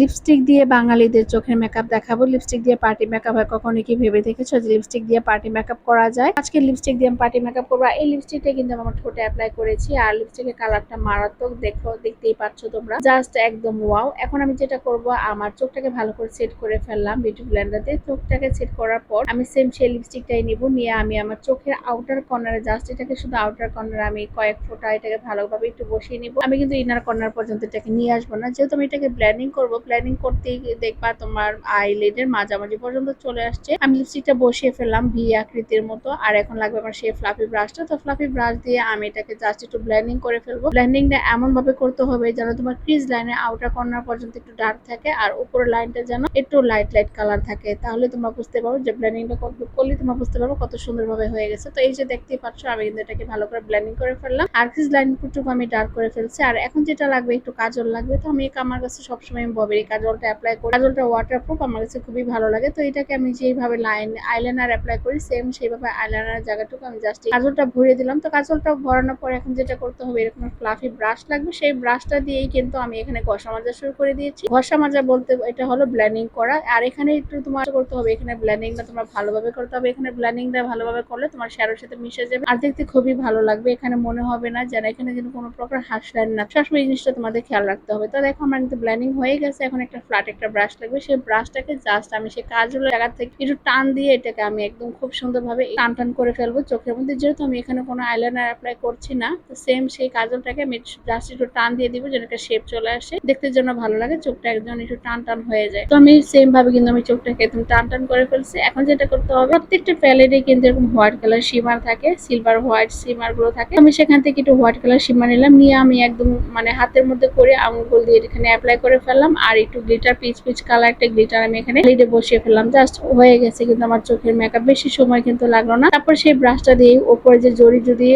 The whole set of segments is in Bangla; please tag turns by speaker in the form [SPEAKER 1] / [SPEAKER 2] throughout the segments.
[SPEAKER 1] লিপস্টিক দিয়ে বাঙালিদের চোখের মেকআপ দেখাবো। লিপস্টিক দিয়ে পার্টি মেকআপ হয় কখনো কি ভেবে দেখেছ যে লিপস্টিক দিয়ে পার্টি মেকআপ করা যায়? আজকে লিপস্টিক দিয়ে পার্টি মেকআপ করব। এই লিপস্টিকটা কিন্তু আমার ঠোঁটে অ্যাপ্লাই করেছি, আর লিপস্টিকের কালারটা মারাত্মক। দেখো, দেখতেই পাচ্ছ তোমরা। জাস্ট একদম ওয়াও এখন আমি যেটা করব, আমার চোখটাকে ভালো করে সেট করে ফেললাম বিউটি ব্লেন্ডার দিয়ে। চোখটাকে সেট করার পর আমি সেম সেই লিপস্টিকটাই নিব। নিয়ে আমি আমার চোখের আউটার কর্নারে জাস্ট এটাকে শুধু আউটার কর্নারে আমি কয়েক ফোঁটা এটাকে ভালোভাবে একটু বসিয়ে নিব। আমি কিন্তু ইনার কর্নার পর্যন্ত এটাকে নিয়ে আসব না। যেহেতু আমি এটাকে ব্ল্যান্ডিং করব ব্ল্যান্ডিং করতেই দেখবা তোমার আইলিডের মাঝামাঝি পর্যন্ত চলে আসছে। আমি লিপস্টিকটা বসিয়ে ফেললাম ভি আকৃতির মতো। আর এখন লাগবে আমার সেই ফ্লাফি ব্রাশটা তো ফ্লাফি ব্রাশ দিয়ে আমি এটাকে জাস্ট একটু ব্ল্যান্ডিং করে ফেলব। ব্ল্যান্ডিংটা এমন ভাবে করতে হবে যেন তোমার ক্রিজ লাইনে আউটার কর্নার পর্যন্ত একটু ডার্ক থাকে আর উপরের লাইনটা যেন একটু লাইট লাইট কালার থাকে। তাহলে তোমরা বুঝতে পারো যে ব্ল্যান্ডিংটা করলে তোমরা বুঝতে পারব কত সুন্দরভাবে হয়ে গেছে। তো এই যে দেখতেই পাচ্ছ, আমি কিন্তু এটাকে ভালো করে ব্ল্যান্ডিং করে ফেললাম। আর ক্রিজ লাইন টুকু আমি ডার্ক করে ফেলছি। আর এখন যেটা লাগবে, একটু কাজল লাগবে। তো আমি আমার কাছে সবসময় আমি ববের কাজলটা অ্যাপ্লাই করি। কাজলটা ওয়াটারপ্রুফ আমার কাছে খুবই ভালো লাগে। তো এটাকে আমি যেইভাবে লাইন আইলাইনার অ্যাপ্লাই করি সেম সেইভাবে আইলাইনার জায়গাটুকু আমি জাস্ট কাজলটা ভরে দিলাম। তো কাজলটা ভরানোর পর এখন যেটা করতে হবে, এরকম ফ্লাফি ব্রাশ লাগবে। সেই ব্রাশটা দিয়েই কিন্তু আমি এখানে ঘষা মাজা শুরু করে দিয়েছি। ঘষা মাজা বলতে এটা হলো ব্ল্যান্ডিং করা। আর এখানে একটু তোমার করতে হবে, এখানে ব্ল্যান্ডিংটা তোমার ভালোভাবে করতে হবে। এখানে ব্ল্যান্ডিংটা ভালোভাবে করলে তোমার শ্যারোর সাথে মিশে যাবে। আর দেখতে খুবই ভালো লাগবে, এখানে মনে হবে না যেন এখানে যেন কোনো প্রকার হাসলেন না। সবসময় এই জিনিসটা তোমাদের খেয়াল রাখতে হবে। তো দেখো, আমার কিন্তু ব্ল্যান্ডিং হয়ে গেছে। এখন একটা ফ্ল্যাট একটা ব্রাশ লাগবে। সেই ব্রাশটাকে জাস্ট আমি সেই কাজগুলো জায়গা থেকে একটু টান দিয়ে এটাকে আমি একদম খুব সুন্দরভাবে টান টান করে ফেলব চোখের মধ্যে। যেহেতু আমি এখানে কোনো আইলাইনার অ্যাপ্লাই করছি না, তো সেম সেই কাজলটাকে আমি জাস্ট একটু টান দিয়ে দিব যেন একটা শেপ চলে আসে। দেখতে জন্য ভালো লাগে, চোখটা একদম একটু টান টান হয়ে যায়। তো আমি সেম ভাবে কিন্তু আমি চোখটাকে একদম টান টান করে ফেলছি। এখন যেটা করতে হবে, প্রত্যেকটা প্যালেটে কিন্তু এরকম হোয়াইট কালার শিমার থাকে সিলভার হোয়াইট শিমারগুলো থাকে। আমি সেখান থেকে একটু হোয়াইট কালার শিমার নিলাম, নিয়ে আমি একদম মানে হাতের মধ্যে করে আঙুল দিয়ে এখানে অ্যাপ্লাই করে ফেললাম। আর একটু গ্লিটার পিচ পিচ কালার একটা গ্লিটার আমি এখানে লিডে বসিয়ে ফেললাম। জাস্ট হয়ে গেছে কিন্তু আমার চোখের মেকআপ বেশি সময় কিন্তু লাগল না। তারপর সেই ব্রাশটা দিয়ে উপরে যে জড়ি যদি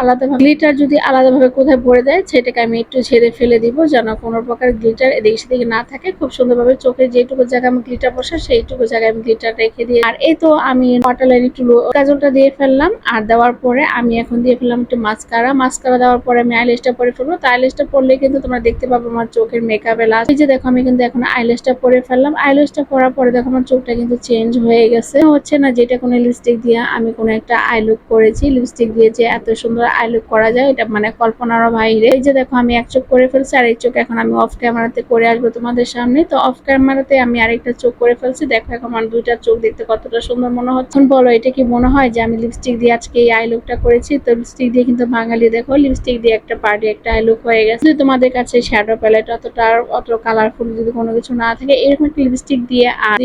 [SPEAKER 1] আলাদাভাবে গ্লিটার যদি আলাদাভাবে কোথায় ভরে দেয়, সেটাকে আমি একটু ছেড়ে ফেলে দিব যেন কোনো প্রকার গ্লিটার এদিকে সেদিকে না থাকে। খুব সুন্দরভাবে চোখের যেটুকু জায়গায় আমি গ্লিটার বসে সেইটুকু জায়গায় আমি গ্লিটার রেখে দিই আর এই তো আমি ওয়াটার লাইন একটু কাজলটা দিয়ে ফেললাম। আর দেওয়ার পরে আমি এখন দিয়ে ফেললাম একটু মাস্কারা মাস্কারা দেওয়ার পরে আমি আইলেসটা পরে ফেলব। তো আইলেসটা পরলে কিন্তু তোমরা দেখতে পাবো আমার চোখের মেকআপে লাস্ট এই যে দেখো আমি কিন্তু এখন আইলেসটা পরে ফেললাম। আইলেসটা পরার পরে দেখো আমার চোখটা কিন্তু চেঞ্জ হয়ে গেছে। হচ্ছে না যেটা কোনো লিপস্টিক দিয়ে আমি কোনো একটা আই লুক করেছি। লিপস্টিক দিয়ে যে এত সুন্দর আই লুক করা যায়, এটা মানে কল্পনারও বাইরে। এই যে দেখো আমি এক চোখ করে ফেলছি, আর এই চোখ এখন আমি অফ ক্যামেরাতে করে আসব তোমাদের সামনে। তো অফ ক্যামেরাতে আমি আরেকটা চোখ করে ফেলছি। দেখো এখন আমার দুইটা চোখ দেখতে কতটা সুন্দর মনে হচ্ছে। বলো, এটা কি মনে হয় যে আমি লিপস্টিক দিয়ে আজকে এই আই লুকটা করেছি? তো লিপস্টিক দিয়ে কিন্তু বাঙালি দেখো লিপস্টিক দিয়ে একটা পার্টি একটা আই লুক হয়ে গেছে। তোমাদের কাছে শ্যাডো প্যালেট অতটা অত কালারফুল যদি কোনো কিছু না থাকে, এরকম একটা লিপস্টিক দিয়ে আর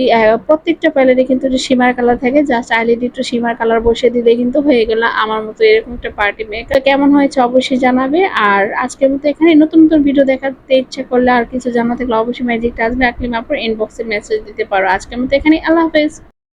[SPEAKER 1] প্রত্যেকটা প্যালেটে কিন্তু সীমার কালার থাকে। জাস্ট আইলিড একটু সীমার কালার বসে দিলে কিন্তু হয়ে গেল আমার মতো এরকম একটা পার্টি মেক কেমন হয়েছে অবশ্যই জানাবে। আর আজকের মতো এখানে নতুন নতুন ভিডিও দেখাতে ইচ্ছা করলে আর কিছু জানা থাকলে অবশ্যই ম্যাজিকটা আসবে রাখলে আপনার ইনবক্সে মেসেজ দিতে পারো। আজকের মতো এখানে আল্লাহ হাফেজ।